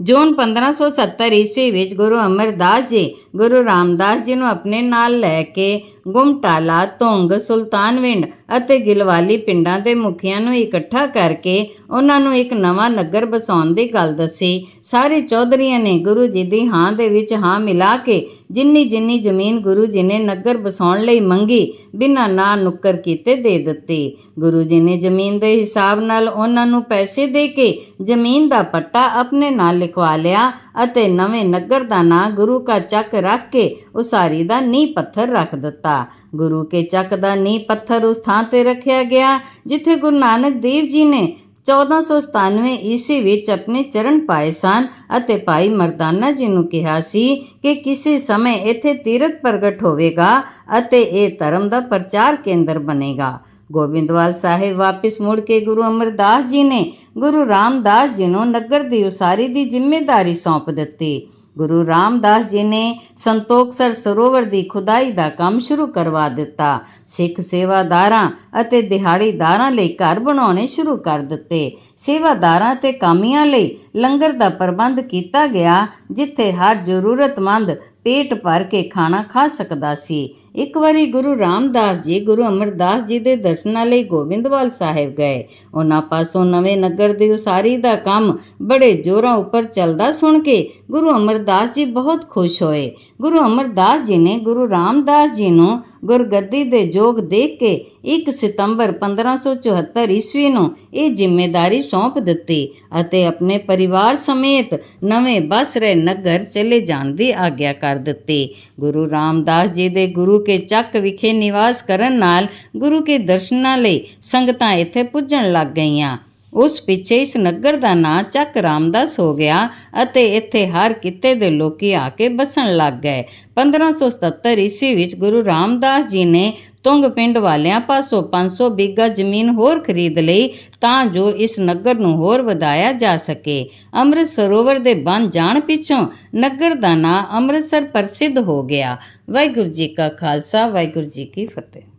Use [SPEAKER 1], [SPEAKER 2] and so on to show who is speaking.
[SPEAKER 1] ਜੂਨ 1570 ਈਸਵੀ ਵਿੱਚ ਗੁਰੂ ਅਮਰਦਾਸ ਜੀ, ਗੁਰੂ ਰਾਮਦਾਸ ਜੀ ਨੂੰ ਆਪਣੇ ਨਾਲ ਲੈ ਕੇ ਗੁਮਟਾਲਾ, ਧੁੰਗ, ਸੁਲਤਾਨਵਿੰਡ ਅਤੇ ਗਿਲਵਾਲੀ ਪਿੰਡਾਂ ਦੇ ਮੁਖੀਆਂ ਨੂੰ ਇਕੱਠਾ ਕਰਕੇ ਉਹਨਾਂ ਨੂੰ ਇੱਕ ਨਵਾਂ ਨਗਰ ਬਸਾਉਣ ਦੀ ਗੱਲ ਦੱਸੀ। ਸਾਰੇ ਚੌਧਰੀਆਂ ਨੇ ਗੁਰੂ ਜੀ ਦੀ ਹਾਂ ਦੇ ਵਿੱਚ ਹਾਂ ਮਿਲਾ ਕੇ ਜਿੰਨੀ ਜਿੰਨੀ ਜ਼ਮੀਨ ਗੁਰੂ ਜੀ ਨੇ ਨਗਰ ਬਸਾਉਣ ਲਈ ਮੰਗੀ, ਬਿਨਾਂ ਨਾ ਨੁੱਕਰ ਕੀਤੇ ਦੇ ਦਿੱਤੀ। ਗੁਰੂ ਜੀ ਨੇ ਜ਼ਮੀਨ ਦੇ ਹਿਸਾਬ ਨਾਲ ਉਹਨਾਂ ਨੂੰ ਪੈਸੇ ਦੇ ਕੇ ਜ਼ਮੀਨ ਦਾ ਪੱਟਾ ਆਪਣੇ ਨਾਲ ਲਿਖਵਾ ਲਿਆ ਅਤੇ ਨਵੇਂ ਨਗਰ ਦਾ ਨਾਂ ਗੁਰੂ ਕਾ ਚੱਕ ਰੱਖ ਕੇ ਉਸਾਰੀ ਦਾ ਨੀਂਹ ਪੱਥਰ ਰੱਖ ਦਿੱਤਾ। ਗੁਰੂ ਕੇ ਚੱਕ ਦਾ ਨੀਂਹ ਪੱਥਰ ਉਸ ਥਾਂ ਤੇ ਰੱਖਿਆ ਗਿਆ ਜਿੱਥੇ ਗੁਰੂ ਨਾਨਕ ਦੇਵ ਜੀ ਨੇ 1497 ਈਸਵੀ ਵਿੱਚ ਆਪਣੇ ਚਰਨ ਪਾਏ ਸਨ ਅਤੇ ਭਾਈ ਮਰਦਾਨਾ ਜੀ ਨੂੰ ਕਿਹਾ ਸੀ ਕਿ ਕਿਸੇ ਸਮੇਂ ਇੱਥੇ ਤੀਰਥ ਪ੍ਰਗਟ ਹੋਵੇਗਾ ਅਤੇ ਇਹ ਧਰਮ ਦਾ ਪ੍ਰਚਾਰ ਕੇਂਦਰ ਬਣੇਗਾ। ਗੋਬਿੰਦਵਾਲ ਸਾਹਿਬ ਵਾਪਿਸ ਮੁੜ ਕੇ ਗੁਰੂ ਅਮਰਦਾਸ ਜੀ ਨੇ ਗੁਰੂ ਰਾਮਦਾਸ ਜੀ ਨੂੰ ਨਗਰ ਦੀ ਉਸਾਰੀ ਦੀ ਜ਼ਿੰਮੇਵਾਰੀ ਸੌਂਪ ਦਿੱਤੀ। ਗੁਰੂ ਰਾਮਦਾਸ ਜੀ ਨੇ ਸੰਤੋਖਸਰ ਸਰੋਵਰ ਦੀ ਖੁਦਾਈ ਦਾ ਕੰਮ ਸ਼ੁਰੂ ਕਰਵਾ ਦਿੱਤਾ। ਸਿੱਖ ਸੇਵਾਦਾਰਾਂ ਅਤੇ ਦਿਹਾੜੀਦਾਰਾਂ ਲਈ ਘਰ ਬਣਾਉਣੇ ਸ਼ੁਰੂ ਕਰ ਦਿੱਤੇ। ਸੇਵਾਦਾਰਾਂ ਤੇ ਕਾਮੀਆਂ ਲਈ ਲੰਗਰ ਦਾ ਪ੍ਰਬੰਧ ਕੀਤਾ ਗਿਆ, ਜਿੱਥੇ ਹਰ ਜ਼ਰੂਰਤਮੰਦ ਪੇਟ ਭਰ ਕੇ ਖਾਣਾ ਖਾ ਸਕਦਾ ਸੀ। ਇੱਕ ਵਾਰੀ ਗੁਰੂ ਰਾਮਦਾਸ ਜੀ, ਗੁਰੂ ਅਮਰਦਾਸ ਜੀ ਦੇ ਦਰਸ਼ਨਾਂ ਲਈ ਗੋਬਿੰਦਵਾਲ ਸਾਹਿਬ ਗਏ। ਉਹਨਾਂ ਪਾਸੋਂ ਨਵੇਂ ਨਗਰ ਦੀ ਉਸਾਰੀ ਦਾ ਕੰਮ ਬੜੇ ਜ਼ੋਰਾਂ ਉੱਪਰ ਚੱਲਦਾ ਸੁਣ ਕੇ ਗੁਰੂ ਅਮਰਦਾਸ ਜੀ ਬਹੁਤ ਖੁਸ਼ ਹੋਏ। ਗੁਰੂ ਅਮਰਦਾਸ ਜੀ ਨੇ ਗੁਰੂ ਰਾਮਦਾਸ ਜੀ ਨੂੰ ਗੁਰਗੱਦੀ ਦੇ ਜੋਗ ਦੇਖ ਕੇ 1 ਸਤੰਬਰ 1574 ਈਸਵੀ ਨੂੰ ਇਹ ਜ਼ਿੰਮੇਵਾਰੀ ਸੌਂਪ ਦਿੱਤੀ ਅਤੇ ਆਪਣੇ ਪਰਿਵਾਰ ਸਮੇਤ ਨਵੇਂ ਬਸ ਰਹੇ ਨਗਰ ਚਲੇ ਜਾਣ ਦੀ ਆਗਿਆ ਕਰ ਕਰ ਦਿੱਤੀ। ਗੁਰੂ ਰਾਮਦਾਸ ਜੀ ਦੇ ਗੁਰੂ ਕੇ ਚੱਕ ਵਿਖੇ ਨਿਵਾਸ ਕਰਨ ਨਾਲ ਗੁਰੂ ਕੇ ਦਰਸ਼ਨਾਂ ਲਈ ਸੰਗਤਾਂ ਇੱਥੇ ਪੁੱਜਣ ਲੱਗ ਗਈਆਂ। ਉਸ ਪਿੱਛੇ ਇਸ ਨਗਰ ਦਾ ਨਾਂ ਚੱਕ ਰਾਮਦਾਸ ਹੋ ਗਿਆ ਅਤੇ ਇੱਥੇ ਹਰ ਕਿਤੇ ਦੇ ਲੋਕੀ ਆ ਕੇ ਬਸਣ ਲੱਗ ਗਏ। 1577 ਈਸਵੀ ਵਿੱਚ ਗੁਰੂ ਰਾਮਦਾਸ ਜੀ ਨੇ ਤੁੰਗ ਪਿੰਡ ਵਾਲਿਆਂ ਪਾਸੋਂ 500 ਬੀਗਾ ਜ਼ਮੀਨ ਹੋਰ ਖਰੀਦ ਲਈ ਤਾਂ ਜੋ ਇਸ ਨਗਰ ਨੂੰ ਹੋਰ ਵਧਾਇਆ ਜਾ ਸਕੇ। ਅੰਮ੍ਰਿਤ ਸਰੋਵਰ ਦੇ ਬਣ ਜਾਣ ਪਿੱਛੋਂ ਨਗਰ ਦਾ ਨਾਂ ਅੰਮ੍ਰਿਤਸਰ ਪ੍ਰਸਿੱਧ ਹੋ ਗਿਆ। ਵਾਹਿਗੁਰੂ ਜੀ ਕਾ ਖਾਲਸਾ, ਵਾਹਿਗੁਰੂ ਜੀ ਕੀ ਫਤਿਹ।